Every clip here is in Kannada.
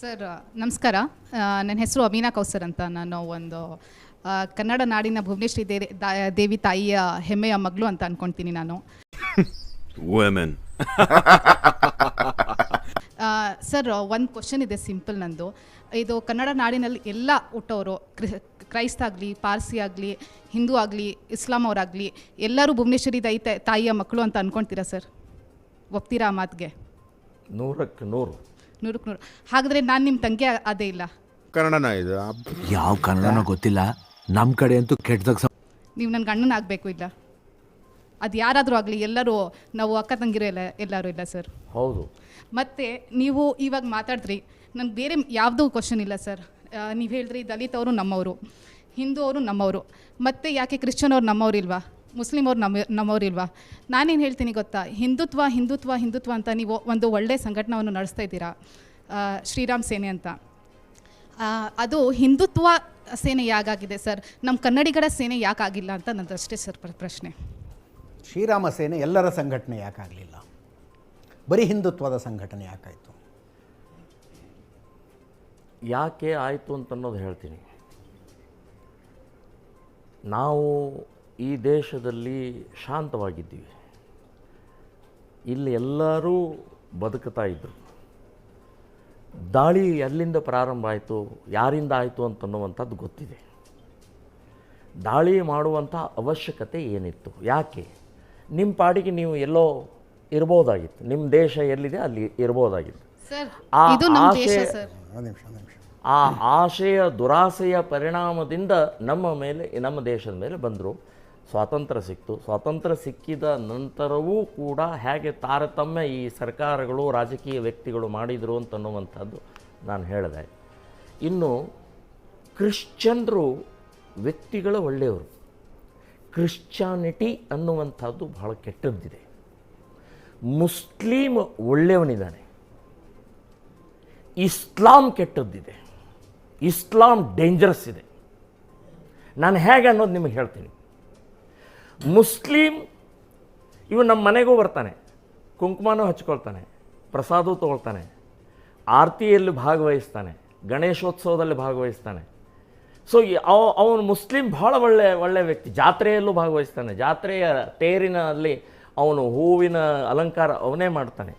ಸರ್ ನಮಸ್ಕಾರ. ನನ್ನ ಹೆಸರು ಅಮೀನಾ ಕೌಸರ್ ಅಂತ. ನಾನು ಒಂದು ಕನ್ನಡ ನಾಡಿನ ಭುವನೇಶ್ವರಿ ದೇ ದಾ- ದೇವಿ ತಾಯಿಯ ಹೆಮ್ಮೆಯ ಮಗಳು ಅಂತ ಅನ್ಕೊಂತೀನಿ ನಾನು. Women. ಆ, ಸರ್ ಒಂದು ಕ್ವಶನ್ ಇದೆ ಸಿಂಪಲ್ ನಂದು. ಇದು ಕನ್ನಡ ನಾಡಿನಲ್ಲಿ ಎಲ್ಲ ಹುಟ್ಟೋರು ಕ್ರಿ ಕ್ರೈಸ್ತ ಆಗಲಿ ಪಾರ್ಸಿ ಆಗಲಿ ಹಿಂದೂ ಆಗಲಿ ಇಸ್ಲಾಂ ಅವರಾಗಲಿ ಎಲ್ಲರೂ ಭುವನೇಶ್ವರಿ ದೈ ತಾಯಿಯ ಮಕ್ಕಳು ಅಂತ ಅನ್ಕೊಂತೀರಾ ಸರ್? ಒಪ್ತೀರಾ ಆ ಮಾತಿಗೆ? ನೂರಕ್ಕೆ ನೂರು. ನೂರಕ್ಕೆ ನೂರು. ಹಾಗಾದರೆ ನಾನು ನಿಮ್ಮ ತಂಗಿ ಆ- ಅದೇ ಇಲ್ಲ. ಕನ್ನಡನ ಇದು? ಯಾವ ಕನ್ನಡನೋ ಗೊತ್ತಿಲ್ಲ. ನಮ್ಮ ಕಡೆ ಅಂತೂ ಕೆಟ್ಟದಾಗ ನೀವು ನನ್ನ ಗಂಡನ ಆಗಬೇಕು ಇಲ್ಲ? ಅದು ಯಾರಾದರೂ ಆಗಲಿ ಎಲ್ಲರೂ ನಾವು ಅಕ್ಕ ತಂಗಿರೋ ಎಲ್ಲ ಎಲ್ಲರೂ ಇಲ್ಲ ಸರ್. ಹೌದು. ಮತ್ತು ನೀವು ಇವಾಗ ಮಾತಾಡಿದ್ರಿ ನನಗೆ ಬೇರೆ ಯಾವುದೂ ಕ್ವಶನ್ ಇಲ್ಲ ಸರ್. ನೀವು ಹೇಳಿದ್ರಿ ದಲಿತವರು ಅವರು ನಮ್ಮವರು ಹಿಂದೂ ಅವರು ನಮ್ಮವರು. ಮತ್ತು ಯಾಕೆ ಕ್ರಿಶ್ಚಿಯನ್ ಅವ್ರು ನಮ್ಮವ್ರಿಲ್ವಾ ಅವ್ರು ನಮ್ಮ ನಮ್ಮವ್ರಿಲ್ವಾ ನಾನೇನು ಹೇಳ್ತೀನಿ ಗೊತ್ತಾ? ಹಿಂದುತ್ವ ಹಿಂದುತ್ವ ಹಿಂದುತ್ವ ಅಂತ ನೀವು ಒಂದು ಒಳ್ಳೆಯ ಸಂಘಟನವನ್ನು ನಡೆಸ್ತಾ ಇದ್ದೀರಾ? ಶ್ರೀರಾಮ್ ಸೇನೆ ಅಂತ. ಅದು ಹಿಂದುತ್ವ ಸೇನೆ ಯಾಕಾಗಿದೆ ಸರ್? ನಮ್ಮ ಕನ್ನಡಿಗರ ಸೇನೆ ಯಾಕಾಗಿಲ್ಲ ಅಂತ ನಂದು ಅಷ್ಟೇ ಸರ್ ಪ್ರ- ಪ್ರಶ್ನೆ. ಶ್ರೀರಾಮ ಸೇನೆ ಎಲ್ಲರ ಸಂಘಟನೆ ಯಾಕಾಗಲಿಲ್ಲ? ಬರೀ ಹಿಂದುತ್ವದ ಸಂಘಟನೆ ಯಾಕಾಯಿತು? ಯಾಕೆ ಆಯಿತು ಅಂತ ಅನ್ನೋದು ಹೇಳ್ತೀನಿ. ನಾವು ಈ ದೇಶದಲ್ಲಿ ಶಾಂತವಾಗಿದ್ದೀವಿ. ಇಲ್ಲಿ ಎಲ್ಲರೂ ಬದುಕುತ್ತಾ ಇದ್ದರು ದಾಳಿ ಎಲ್ಲಿಂದ ಪ್ರಾರಂಭ ಆಯಿತು ಯಾರಿಂದ ಆಯಿತು ಅಂತನ್ನುವಂಥದ್ದು ಗೊತ್ತಿದೆ. ದಾಳಿ ಮಾಡುವಂಥ ಅವಶ್ಯಕತೆ ಏನಿತ್ತು? ಯಾಕೆ? ನಿಮ್ಮ ಪಾಡಿಗೆ ನೀವು ಎಲ್ಲೋ ಇರ್ಬೋದಾಗಿತ್ತು. ನಿಮ್ಮ ದೇಶ ಎಲ್ಲಿದೆ ಅಲ್ಲಿ ಇರ್ಬೋದಾಗಿತ್ತು. ಸರ್ ಆ ಇದು ನಮ್ಮ ದೇಶ ಸರ್. ಒಂದು ನಿಮಿಷ ಒಂದು ನಿಮಿಷ. ಆ ಆಶಯ ದುರಾಸೆಯ ಪರಿಣಾಮದಿಂದ ನಮ್ಮ ಮೇಲೆ ನಮ್ಮ ದೇಶದ ಮೇಲೆ ಬಂದರು. ಸ್ವಾತಂತ್ರ್ಯ ಸಿಕ್ತು. ಸ್ವಾತಂತ್ರ್ಯ ಸಿಕ್ಕಿದ ನಂತರವೂ ಕೂಡ ಹೇಗೆ ತಾರತಮ್ಯ ಈ ಸರ್ಕಾರಗಳು, ರಾಜಕೀಯ ವ್ಯಕ್ತಿಗಳು ಮಾಡಿದರು ಅಂತನ್ನುವಂಥದ್ದು ನಾನು ಹೇಳಿದೆ. ಇನ್ನು ಕ್ರಿಶ್ಚಿಯನ್ರು ವ್ಯಕ್ತಿಗಳ ಒಳ್ಳೆಯವರು. ಕ್ರಿಶ್ಚಾನಿಟಿ ಅನ್ನುವಂಥದ್ದು ಬಹಳ ಕೆಟ್ಟದ್ದಿದೆ. ಮುಸ್ಲಿಮ್ ಒಳ್ಳೆಯವನಿದ್ದಾನೆ. ಇಸ್ಲಾಂ ಕೆಟ್ಟದ್ದಿದೆ. ಇಸ್ಲಾಂ ಡೇಂಜರಸ್ ಇದೆ. ನಾನು ಹೇಗೆ ಅನ್ನೋದು ನಿಮಗೆ ಹೇಳ್ತೀನಿ. ಮುಸ್ಲಿಂ ಇವು ನಮ್ಮ ಮನೆಗೂ ಬರ್ತಾನೆ. ಕುಂಕುಮನೂ ಹಚ್ಕೊಳ್ತಾನೆ ಪ್ರಸಾದೂ ತೊಗೊಳ್ತಾನೆ. ಆರತಿಯಲ್ಲಿ ಭಾಗವಹಿಸ್ತಾನೆ ಗಣೇಶೋತ್ಸವದಲ್ಲಿ ಭಾಗವಹಿಸ್ತಾನೆ. ಸೊ ಅವನು ಮುಸ್ಲಿಂ ಭಾಳ ಒಳ್ಳೆ ಒಳ್ಳೆ ವ್ಯಕ್ತಿ. ಜಾತ್ರೆಯಲ್ಲೂ ಭಾಗವಹಿಸ್ತಾನೆ. ಜಾತ್ರೆಯ ತೇರಿನಲ್ಲಿ ಅವನು ಹೂವಿನ ಅಲಂಕಾರ ಅವನೇ ಮಾಡ್ತಾನೆ.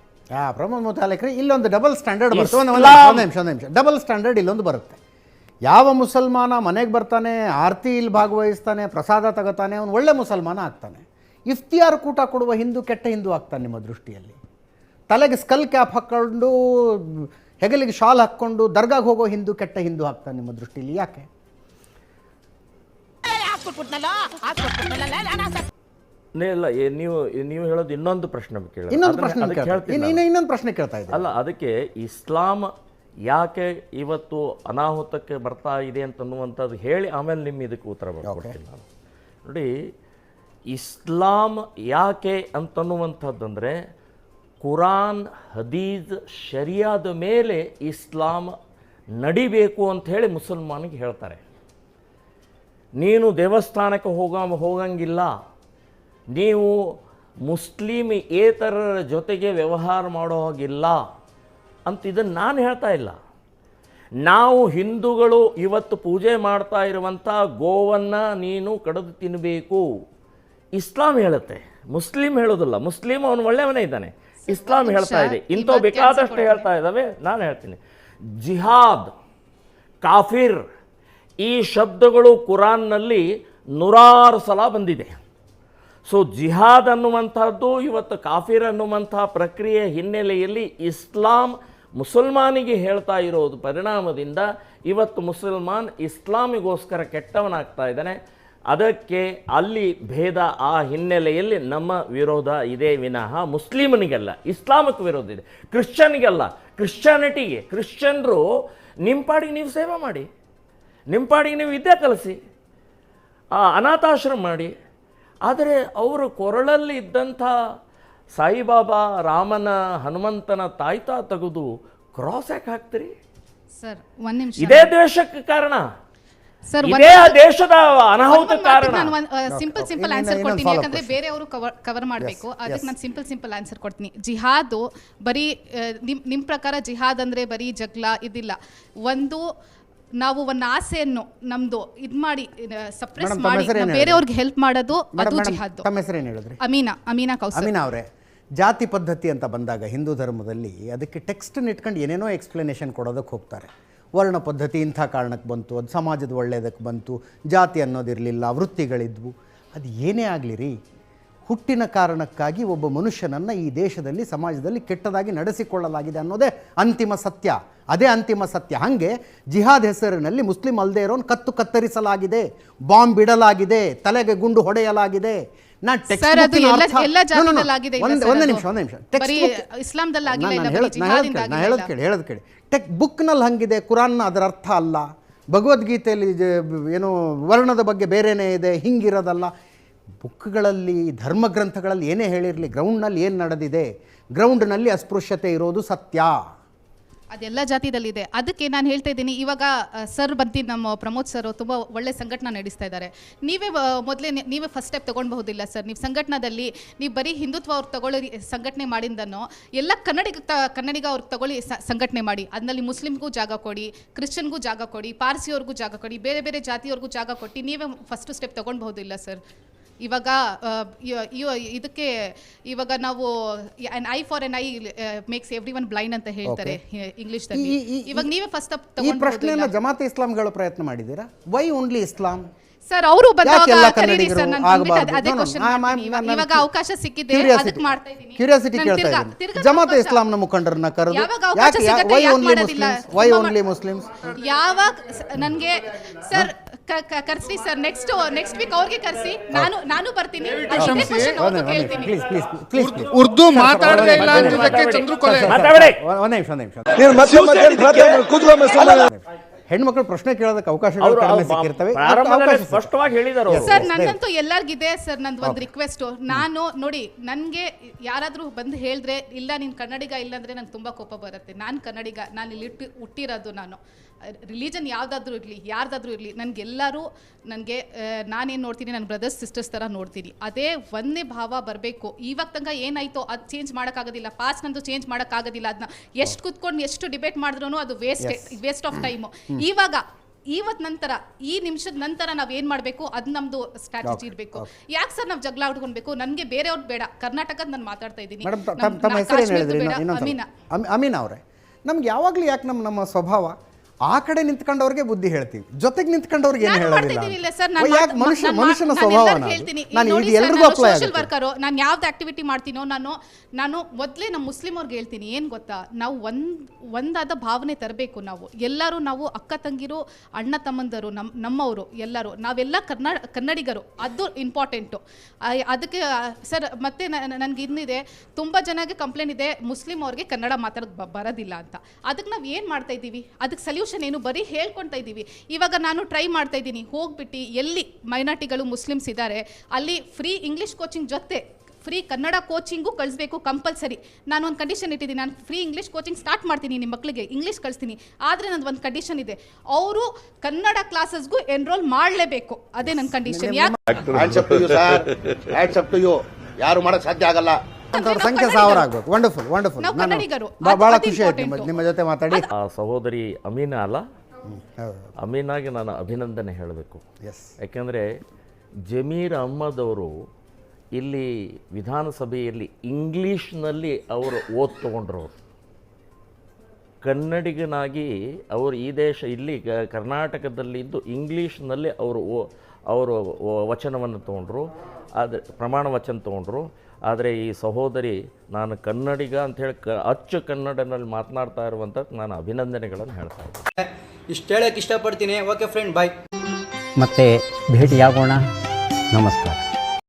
ಪ್ರಮೋದ್ ಮುತಾಲಿಕ್ರೆ ಇಲ್ಲೊಂದು ಡಬಲ್ ಸ್ಟ್ಯಾಂಡರ್ಡ್ ಬರುತ್ತೆ ನಿಮಿಷ ಒಂದು ನಿಮಿಷ. ಡಬಲ್ ಸ್ಟ್ಯಾಂಡರ್ಡ್ ಇಲ್ಲೊಂದು ಬರುತ್ತೆ. ಯಾವ ಮುಸಲ್ಮಾನ ಮನೆಗೆ ಬರ್ತಾನೆ ಆರತಿ ಇಲ್ಲಿ ಭಾಗವಹಿಸ್ತಾನೆ ಪ್ರಸಾದ ತಗೋತಾನೆ ಅವನು ಒಳ್ಳೆ ಮುಸಲ್ಮಾನ ಆಗ್ತಾನೆ. ಇಫ್ತಿಯಾರ್ ಕೂಟ ಕೊಡುವ ಹಿಂದೂ ಕೆಟ್ಟ ಹಿಂದೂ ಆಗ್ತಾನೆ ನಿಮ್ಮ ದೃಷ್ಟಿಯಲ್ಲಿ. ತಲೆಗೆ ಸ್ಕಲ್ ಕ್ಯಾಪ್ ಹಾಕ್ಕೊಂಡು ಹೆಗಲಿಗೆ ಶಾಲ್ ಹಾಕ್ಕೊಂಡು ದರ್ಗಾಗೆ ಹೋಗೋ ಹಿಂದೂ ಕೆಟ್ಟ ಹಿಂದೂ ಆಗ್ತಾನೆ ನಿಮ್ಮ ದೃಷ್ಟಿಯಲ್ಲಿ ಯಾಕೆ? ಇಲ್ಲ ನೀವು ನೀವು ಹೇಳೋದು ಇನ್ನೊಂದು ಪ್ರಶ್ನೆ ಕೇಳಿ ಇನ್ನೊಂದು ಪ್ರಶ್ನೆ. ಇನ್ನೊಂದು ಪ್ರಶ್ನೆ ಕೇಳ್ತಾ ಇದ್ದೆ ಅಲ್ಲ ಅದಕ್ಕೆ ಇಸ್ಲಾಂ ಯಾಕೆ ಇವತ್ತು ಅನಾಹುತಕ್ಕೆ ಬರ್ತಾ ಇದೆ ಅಂತನ್ನುವಂಥದ್ದು ಹೇಳಿ ಆಮೇಲೆ ನಿಮ್ಮ ಇದಕ್ಕೆ ಉತ್ತರ ಬರ್ಕೊಡ್ತೀನಿ ನಾನು. ನೋಡಿ ಇಸ್ಲಾಂ ಯಾಕೆ ಅಂತನ್ನುವಂಥದ್ದಂದರೆ ಕುರಾನ್ ಹದೀಜ್ ಶರಿಯಾದ ಮೇಲೆ ಇಸ್ಲಾಂ ನಡಿಬೇಕು ಅಂತ ಹೇಳಿ ಮುಸಲ್ಮಾನಿಗೆ ಹೇಳ್ತಾರೆ. ನೀನು ದೇವಸ್ಥಾನಕ್ಕೆ ಹೋಗ ಹೋಗಂಗಿಲ್ಲ. ನೀವು ಮುಸ್ಲಿಮ್ ಏತರರ ಜೊತೆಗೆ ವ್ಯವಹಾರ ಮಾಡೋ ಹಾಗಿಲ್ಲ. ಅಂತ ಇದನ್ನು ನಾನು ಹೇಳ್ತಾ ಇಲ್ಲ. ನಾವು ಹಿಂದೂಗಳು ಇವತ್ತು ಪೂಜೆ ಮಾಡ್ತಾ ಇರುವಂಥ ಗೋವನ್ನು ನೀನು ಕಡಿದು ತಿನ್ನಬೇಕು ಇಸ್ಲಾಂ ಹೇಳುತ್ತೆ. ಮುಸ್ಲಿಂ ಹೇಳೋದಿಲ್ಲ. ಮುಸ್ಲಿಂ ಅವನು ಒಳ್ಳೆಯವನೇ ಇದ್ದಾನೆ. ಇಸ್ಲಾಂ ಹೇಳ್ತಾ ಇದೆ. ಇಂಥವು ಬೇಕಾದಷ್ಟು ಹೇಳ್ತಾ ಇದ್ದಾವೆ. ನಾನು ಹೇಳ್ತೀನಿ. ಜಿಹಾದ್ ಕಾಫಿರ್ ಈ ಶಬ್ದಗಳು ಕುರಾನ್ನಲ್ಲಿ ನೂರಾರು ಸಲ ಬಂದಿದೆ. ಸೊ ಜಿಹಾದ್ ಅನ್ನುವಂಥದ್ದು ಇವತ್ತು ಕಾಫಿರ್ ಅನ್ನುವಂಥ ಪ್ರಕ್ರಿಯೆ ಹಿನ್ನೆಲೆಯಲ್ಲಿ ಇಸ್ಲಾಂ ಮುಸಲ್ಮಾನಿಗೆ ಹೇಳ್ತಾ ಇರೋದು ಪರಿಣಾಮದಿಂದ ಇವತ್ತು ಮುಸಲ್ಮಾನ್ ಇಸ್ಲಾಮಿಗೋಸ್ಕರ ಕೆಟ್ಟವನಾಗ್ತಾ ಇದ್ದಾನೆ. ಅದಕ್ಕೆ ಅಲ್ಲಿ ಭೇದ ಆ ಹಿನ್ನೆಲೆಯಲ್ಲಿ ನಮ್ಮ ವಿರೋಧ ಇದೆ ವಿನಃ ಮುಸ್ಲಿಮನಿಗೆಲ್ಲ ಇಸ್ಲಾಮಕ್ಕೆ ವಿರೋಧ ಇದೆ. ಕ್ರಿಶ್ಚಿಯನ್ಗೆಲ್ಲ ಕ್ರಿಶ್ಚಿಯಾನಿಟಿಗೆ, ಕ್ರಿಶ್ಚಿಯನ್ರು ನಿಮ್ಮ ಪಾಡಿಗೆ ನೀವು ಸೇವೆ ಮಾಡಿ ನಿಮ್ಮ ಪಾಡಿಗೆ ನೀವು ವಿದ್ಯೆ ಕಲಿಸಿ ಅನಾಥಾಶ್ರಮ ಮಾಡಿ. ಆದರೆ ಅವರು ಕೊರಳಲ್ಲಿ ಇದ್ದಂಥ ಸಾಯಿಬಾಬಾ ರಾಮನ ಹನುಮಂತನ ತಾಯ್ತಾ ತೆಗೆದು ಕ್ರಾಸ್ ಯಾಕೆ ಹಾಕ್ತೀರಿ? ಸರ್ ಒಂದ್ ನಿಮಿಷ. ಇದೇ ದ್ವೇಷಕ್ಕೆ ಕಾರಣ. ಸರ್ ಇದೇ ಆ ದೇಶದ ಅನಾಹುತ ಕಾರಣ. ನಾನು ಸಿಂಪಲ್ ಸಿಂಪಲ್ ಇನ್ನೊಂದು- ಆನ್ಸರ್ ಇನ್ನೊಂದು ಕೊಡ್ತೀನಿ ಯಾಕಂದ್ರೆ question. ಬೇರೆಯವರು ಕವರ್ ಕವರ್ ಮಾಡಬೇಕು. ಅದಕ್ಕೆ ನಾನು ಸಿಂಪಲ್ ಸಿಂಪಲ್ ಆನ್ಸರ್ ಕೊಡ್ತೀನಿ. ಜಿಹಾದು ಬರೀ ಆ, ನಿಮ್ ನಿಮ್ಮ ಪ್ರಕಾರ ಜಿಹಾದ್ ಅಂದ್ರೆ ಬರೀ ಜಗ್ಲ ಇದಿಲ್ಲ. ಒಂದು ನಾವು ಒಂದು ಆಸೆಯನ್ನು ನಮ್ದು ಇದ್ ಮಾಡಿ ಸಪ್ರೆಸ್ ತಮ್ಮ ಮಾಡಿ ಹೆಸರು ಏನ್ ನಾವು ಹೇಳಿದ್ರಿ? ಬೇರೆಯವ್ರಿಗೆ ಹೆಲ್ಪ್ ಮಾಡೋದು ಅದು ಮೇಡಮ್ ಜಿಹಾದ್ ತಮ್ಮ ಹೆಸರೇನು ಹೇಳಿದ್ರಿ? ಅಮೀನಾ ಅಮೀನಾ ಕೌಸರ್. ಅಮೀನಾ ಅವರೇ. ಜಾತಿ ಪದ್ಧತಿ ಅಂತ ಬಂದಾಗ ಹಿಂದೂ ಧರ್ಮದಲ್ಲಿ ಅದಕ್ಕೆ ಟೆಕ್ಸ್ಟನ್ನು ಇಟ್ಕೊಂಡು ಏನೇನೋ ಎಕ್ಸ್ಪ್ಲನೇಷನ್ ಕೊಡೋದಕ್ಕೆ ಹೋಗ್ತಾರೆ. ವರ್ಣ ಪದ್ಧತಿ ಇಂಥ ಕಾರಣಕ್ಕೆ ಬಂತು, ಅದು ಸಮಾಜದ ಒಳ್ಳೆಯದಕ್ಕೆ ಬಂತು, ಜಾತಿ ಅನ್ನೋದಿರಲಿಲ್ಲ, ವೃತ್ತಿಗಳಿದ್ವು. ಅದು ಏನೇ ಆಗಲಿ ರೀ ಹುಟ್ಟಿನ ಕಾರಣಕ್ಕಾಗಿ ಒಬ್ಬ ಮನುಷ್ಯನನ್ನು ಈ ದೇಶದಲ್ಲಿ, ಸಮಾಜದಲ್ಲಿ ಕೆಟ್ಟದಾಗಿ ನಡೆಸಿಕೊಳ್ಳಲಾಗಿದೆ ಅನ್ನೋದೇ ಅಂತಿಮ ಸತ್ಯ. ಅದೇ ಅಂತಿಮ ಸತ್ಯ. ಹಾಗೆ ಜಿಹಾದ್ ಹೆಸರಿನಲ್ಲಿ ಮುಸ್ಲಿಂ ಅಲ್ಲದೆ ಇರೋನ್ ಕತ್ತು ಕತ್ತರಿಸಲಾಗಿದೆ, ಬಾಂಬ್ ಬಿಡಲಾಗಿದೆ ತಲೆಗೆ ಗುಂಡು ಹೊಡೆಯಲಾಗಿದೆ. ಹೇಳೋದು- ಕೇಳಿ ಟೆಕ್ ಬುಕ್ನಲ್ಲಿ ಹಂಗಿದೆ ಕುರಾನ್ನ ಅದರ ಅರ್ಥ ಅಲ್ಲ. ಭಗವದ್ಗೀತೆಯಲ್ಲಿ ಏನು ವರ್ಣದ ಬಗ್ಗೆ ಬೇರೆನೇ ಇದೆ ಹಿಂಗಿರೋದಲ್ಲ. ಬುಕ್ಗಳಲ್ಲಿ ಧರ್ಮಗ್ರಂಥಗಳಲ್ಲಿ ಏನೇ ಹೇಳಿರಲಿ ಗ್ರೌಂಡ್ನಲ್ಲಿ ಏನು ನಡೆದಿದೆ? ಗ್ರೌಂಡ್ನಲ್ಲಿ ಅಸ್ಪೃಶ್ಯತೆ ಇರೋದು ಸತ್ಯ. ಅದೆಲ್ಲ ಜಾತಿದಲ್ಲಿದೆ ಅದಕ್ಕೆ ನಾನು ಹೇಳ್ತಾ ಇದ್ದೀನಿ, ಇವಾಗ ಸರ್ ಬಂದು ನಮ್ಮ ಪ್ರಮೋದ್ ಸರ್ ತುಂಬ ಒಳ್ಳೆ ಸಂಘಟನೆ ನಡೆಸ್ತಾ ಇದ್ದಾರೆ. ನೀವೇ ಮೊದಲೇ ನೀವೇ ಫಸ್ಟ್ ಸ್ಟೆಪ್ ತೊಗೊಳ್ಬಹುದಿಲ್ಲ ಸರ್. ನೀವು ಸಂಘಟನದಲ್ಲಿ, ನೀವು ಬರೀ ಹಿಂದುತ್ವ ಅವ್ರು ತಗೊಳ್ಳಿ, ಸಂಘಟನೆ ಮಾಡಿದ್ದನ್ನು ಎಲ್ಲ ಕನ್ನಡಿಗ ಕನ್ನಡಿಗ ಅವ್ರಿಗೆ ತಗೊಳ್ಳಿ ಸಂಘಟನೆ ಮಾಡಿ. ಅದರಲ್ಲಿ ಮುಸ್ಲಿಮ್ಗೂ ಜಾಗ ಕೊಡಿ, ಕ್ರಿಶ್ಚಿಯನ್ಗೂ ಜಾಗ ಕೊಡಿ, ಪಾರ್ಸಿಯವ್ರಿಗೂ ಜಾಗ ಕೊಡಿ, ಬೇರೆ ಬೇರೆ ಜಾತಿಯವ್ರಿಗೂ ಜಾಗ ಕೊಟ್ಟು ನೀವೇ ಫಸ್ಟ್ ಸ್ಟೆಪ್ ತೊಗೊಳ್ಬಹುದಿಲ್ಲ ಸರ್. ಇವಾಗ ಇದಕ್ಕೆ ಇವಾಗ ನಾವು an eye for an eye makes everyone blind ಅಂತ ಹೇಳ್ತಾರೆ ಇಂಗ್ಲಿಷ್ ಇವಾಗ ನೀವೇ ಫಸ್ಟ್ ಈ ಪ್ರಶ್ನೆಯನ್ನು ಜಮಾತೆ ಇಸ್ಲಾಂಗಳು ಪ್ರಯತ್ನ ಮಾಡಿದ್ದೀರಾ? ವೈ ಓನ್ಲಿ ಇಸ್ಲಾಂ ಸರ್ ಅವರು ಬಂದಾಗ ಕರೀರಿ ಸರ್ ನಾನು? ಅದೇ ಕ್ವಶನ್ ಇವಾಗ ಅವಕಾಶ ಸಿಕ್ಕಿದೆ. ಅದಕ್ಕೆ ಮಾಡ್ತಾ ಇದ್ದೀನಿ. ಕ್ಯೂರಿಯಾಸಿಟಿ ಕೇಳ್ತಾ ಇದ್ದೀನಿ. ಜಮಾತೆ ಇಸ್ಲಾಂನ ಮುಖಂಡರನ್ನ ಕರೆದು ಯಾವಾಗ ಅವಕಾಶ ಯಾಕೆ ಓನ್ಲಿ ಮಾಡೋದಿಲ್ಲ? ವೈ ಓನ್ಲಿ ಮುಸ್ಲಿಮ್ಸ್ ಯಾವಾಗ ನನಗೆ ಸರ್ ಕರ್ಸಿ ಸರ್ ನೆಕ್ಸ್ಟ್ ನೆಕ್ಸ್ಟ್ ವೀಕ್ ಅವ್ರಿಗೆ ಕರ್ಸಿ. ನಾನು ನಾನು ಬರ್ತೀನಿ. ಉರ್ದು ಮಾತಾಡದೇ ಇಲ್ಲ ಅಂದಿದ್ದಕ್ಕೆ ಚಂದ್ರಕೊಲೆ. ನಿಮಿಷ ಒಂದು ನಿಮಿಷ ಹೆಣ್ಮಕ್ಳು ಪ್ರಶ್ನೆ ಕೇಳೋದಕ್ಕೆ ಅವಕಾಶಗಳು ಅವರು ಕಡಿಮೆ ಸಿಕ್ಕಿರ್ತವೆ. ಅವಕಾಶ. ಸ್ಪಷ್ಟವಾಗಿ ಸರ್ ನನ್ನಂತೂ ಎಲ್ಲರಿಗಿದೆ ಸರ್ ನಂದು ಒಂದು ರಿಕ್ವೆಸ್ಟ್ ನಾನು ನೋಡಿ ನನಗೆ ಯಾರಾದರೂ ಬಂದು ಹೇಳಿದ್ರೆ ಇಲ್ಲ ನೀನು ಕನ್ನಡಿಗ ಇಲ್ಲ ಅಂದರೆ ನಂಗೆ ತುಂಬ ಕೋಪ ಬರುತ್ತೆ. ನಾನು ಕನ್ನಡಿಗ ನಾನು ಇಲ್ಲಿ ಹುಟ್ಟಿರೋದು ನಾನು. ರಿಲಿಜನ್ ಯಾವುದಾದ್ರೂ ಇರಲಿ ಯಾರ್ದಾದ್ರೂ ಇರಲಿ ನನಗೆಲ್ಲರೂ ನನಗೆ ನಾನೇನು ನೋಡ್ತೀನಿ ನನ್ನ ಬ್ರದರ್ಸ್ ಸಿಸ್ಟರ್ಸ್ ಥರ ನೋಡ್ತೀನಿ. ಅದೇ ಒಂದೇ ಭಾವ ಬರಬೇಕು. ಇವಾಗ ತನಕ ಏನಾಯ್ತೋ ಅದು ಚೇಂಜ್ ಮಾಡೋಕ್ಕಾಗೋದಿಲ್ಲ ಪಾಸ್ಟ್ ನಂದು ಚೇಂಜ್ ಮಾಡೋಕ್ಕಾಗೋದಿಲ್ಲ ಅದನ್ನ ಎಷ್ಟು ಕುತ್ಕೊಂಡು ಎಷ್ಟು ಡಿಬೇಟ್ ಮಾಡಿದ್ರು ಅದು ವೇಸ್ಟ್ ವೇಸ್ಟ್ ಆಫ್ ಟೈಮು ಇವಾಗ ಇವತ್ ನಂತರ ಈ ನಿಮಿಷದ ನಂತರ ನಾವ್ ಏನ್ ಮಾಡ್ಬೇಕು ಅದ್ ನಮ್ದು ಸ್ಟ್ರಾಟಜಿ ಇರ್ಬೇಕು. ಯಾಕೆ ಸರ್ ನಾವ್ ಜಗಳ ಆಡ್ಕೊಳ್ಬೇಕು ನನ್ಗೆ ಬೇರೆಯವ್ರು ಬೇಡ. ಕರ್ನಾಟಕದ ನಾನು ಮಾತಾಡ್ತಾ ಇದ್ದೀನಿ. ಅಮೀನ್. ಅವರೇ. ನಮ್ಗೆ ಯಾವಾಗಲೂ ಯಾಕೆ ನಮ್ಮ ನಮ್ಮ ಸ್ವಭಾವ ಆ ಕಡೆ ನಿಂತ್ಕೊಂಡವ್ರಿಗೆ ಬುದ್ಧಿ ಹೇಳ್ತೀವಿ. ಜೊತೆಗೆ ನಿಂತ್ಕೊಂಡವ್ರಿಗೆ ಏನು ಹೇಳೋದಿಲ್ಲ. ಯಾಕೆ ಮನುಷ್ಯ ಮನುಷ್ಯನ ಸ್ವಭಾವ ನಾನು ಇದು ಎಲ್ರಿಗೂ ಅಪ್ಲೈ ಸೋಷಿಯಲ್ ವರ್ಕರು ನಾನು ಯಾವ್ದು ಆಕ್ಟಿವಿಟಿ ಮಾಡ್ತೀನೋ ನಾನು ನಾನು ಮೊದಲೇ ನಮ್ಮ ಮುಸ್ಲಿಂ ಅವ್ರಿಗೆ ಹೇಳ್ತೀನಿ ಏನು ಗೊತ್ತಾ? ನಾವು ಒಂದ್ ಒಂದಾದ ಭಾವನೆ ತರಬೇಕು ನಾವು. ಎಲ್ಲರೂ ನಾವು ಅಕ್ಕ ತಂಗಿರು ಅಣ್ಣ ತಮ್ಮಂದರು ನಮ್ಮ ನಮ್ಮವರು ಎಲ್ಲರೂ. ನಾವೆಲ್ಲ ಕನ್ನಡ ಕನ್ನಡಿಗರು. ಅದು ಇಂಪಾರ್ಟೆಂಟು ಅದಕ್ಕೆ ಸರ್ ಮತ್ತೆ ನನಗೆ ಇನ್ನಿದೆ ತುಂಬ ಜನಕ್ಕೆ ಕಂಪ್ಲೇಂಟ್ ಇದೆ ಮುಸ್ಲಿಂ ಅವ್ರಿಗೆ ಕನ್ನಡ ಮಾತಾಡೋಕೆ ಬ- ಬರೋದಿಲ್ಲ ಅಂತ. ಅದಕ್ಕೆ ನಾವು ಏನು ಮಾಡ್ತಾ ಇದ್ದೀವಿ? ಅದಕ್ಕೆ ಸೊಲ್ಯೂಷನ್ ಏನು ಬರೀ ಹೇಳ್ಕೊಳ್ತಾ ಇದ್ದೀವಿ. ಇವಾಗ ನಾನು ಟ್ರೈ ಮಾಡ್ತಾ ಇದ್ದೀನಿ. ಹೋಗ್ಬಿಟ್ಟು ಎಲ್ಲಿ ಮೈನಾರಿಟಿಗಳು ಮುಸ್ಲಿಮ್ಸ್ ಇದ್ದಾರೆ, ಅಲ್ಲಿ ಫ್ರೀ ಇಂಗ್ಲೀಷ್ ಕೋಚಿಂಗ್ ಜೊತೆ ಫ್ರೀ ಕನ್ನಡ ಕೋಚಿಂಗು ಕಳಿಸ್ಬೇಕು ಕಂಪಲ್ಸರಿ ನಾನು ಒಂದು ಕಂಡೀಷನ್ ಇಟ್ಟಿದ್ದೀನಿ. ನಾನು ಫ್ರೀ ಇಂಗ್ಲೀಷ್ ಕೋಚಿಂಗ್ ಸ್ಟಾರ್ಟ್ ಮಾಡ್ತೀನಿ ನಿಮ್ಮ ಮಕ್ಕಳಿಗೆ ಇಂಗ್ಲೀಷ್ ಕಳಿಸ್ತೀನಿ. ಆದರೆ ನಂದು ಒಂದು ಕಂಡೀಷನ್ ಇದೆ. ಅವರು ಕನ್ನಡ ಕ್ಲಾಸಸ್ಗೂ ಎನ್ರೋಲ್ ಮಾಡಲೇಬೇಕು. ಅದೇ ನನ್ನ ಕಂಡೀಷನ್ ಯಾಕೆ ಯಾರು ಮಾಡೋಕ್ಕೆ ಸಾಧ್ಯ ಆಗಲ್ಲ. ಸಂಖ್ಯೆ ಸಾವಿರ ಆಗಬೇಕು ವಂಡರ್ಫುಲ್ ವಂಡರ್ಫುಲ್ ನಾವು ನಾನು ಕನ್ನಡಿಗರು. ಬಾ- ಭಾಳ ಖುಷಿ ಆಯ್ತು ನಿಮ್ಮ important. ನಿಮ್ಮ ಜೊತೆ ಮಾತಾಡಿ. ಆ ಸಹೋದರಿ ಅಮೀನಾ ಅಲ್ಲ? ಅಮೀನಾಗೆ ನಾನು ಅಭಿನಂದನೆ ಹೇಳಬೇಕು. ಎಸ್ ಯಾಕೆಂದರೆ ಜಮೀರ್ ಅಹ್ಮದ್ ಅವರು ಇಲ್ಲಿ ವಿಧಾನಸಭೆಯಲ್ಲಿ ಇಂಗ್ಲೀಷ್ನಲ್ಲಿ ಅವರು ಓದ್ ತಗೊಂಡ್ರು. ಅವರು ಕನ್ನಡಿಗನಾಗಿ ಅವರು ಈ ದೇಶ ಇಲ್ಲಿ ಕ- ಕರ್ನಾಟಕದಲ್ಲಿದ್ದು ಇಂಗ್ಲೀಷ್ನಲ್ಲಿ ಅವರು ಓ ಅವರು ವ- ವಚನವನ್ನು ತೊಗೊಂಡ್ರು. ಆದರೆ ಪ್ರಮಾಣ ವಚನ ತೊಗೊಂಡ್ರು. ಆದರೆ ಈ ಸಹೋದರಿ ನಾನು ಕನ್ನಡಿಗ ಅಂಥೇಳಿ ಕ ಅಚ್ಚು ಕನ್ನಡನಲ್ಲಿ ಮಾತನಾಡ್ತಾ ಇರುವಂಥ ನಾನು ಅಭಿನಂದನೆಗಳನ್ನು ಹೇಳ್ತಾ ಇದ್ದೀನಿ. ಇಷ್ಟು ಹೇಳಕ್ಕೆ ಇಷ್ಟಪಡ್ತೀನಿ. ಓಕೆ ಫ್ರೆಂಡ್ ಬಾಯ್ ಮತ್ತೆ ಭೇಟಿಯಾಗೋಣ. ನಮಸ್ಕಾರ.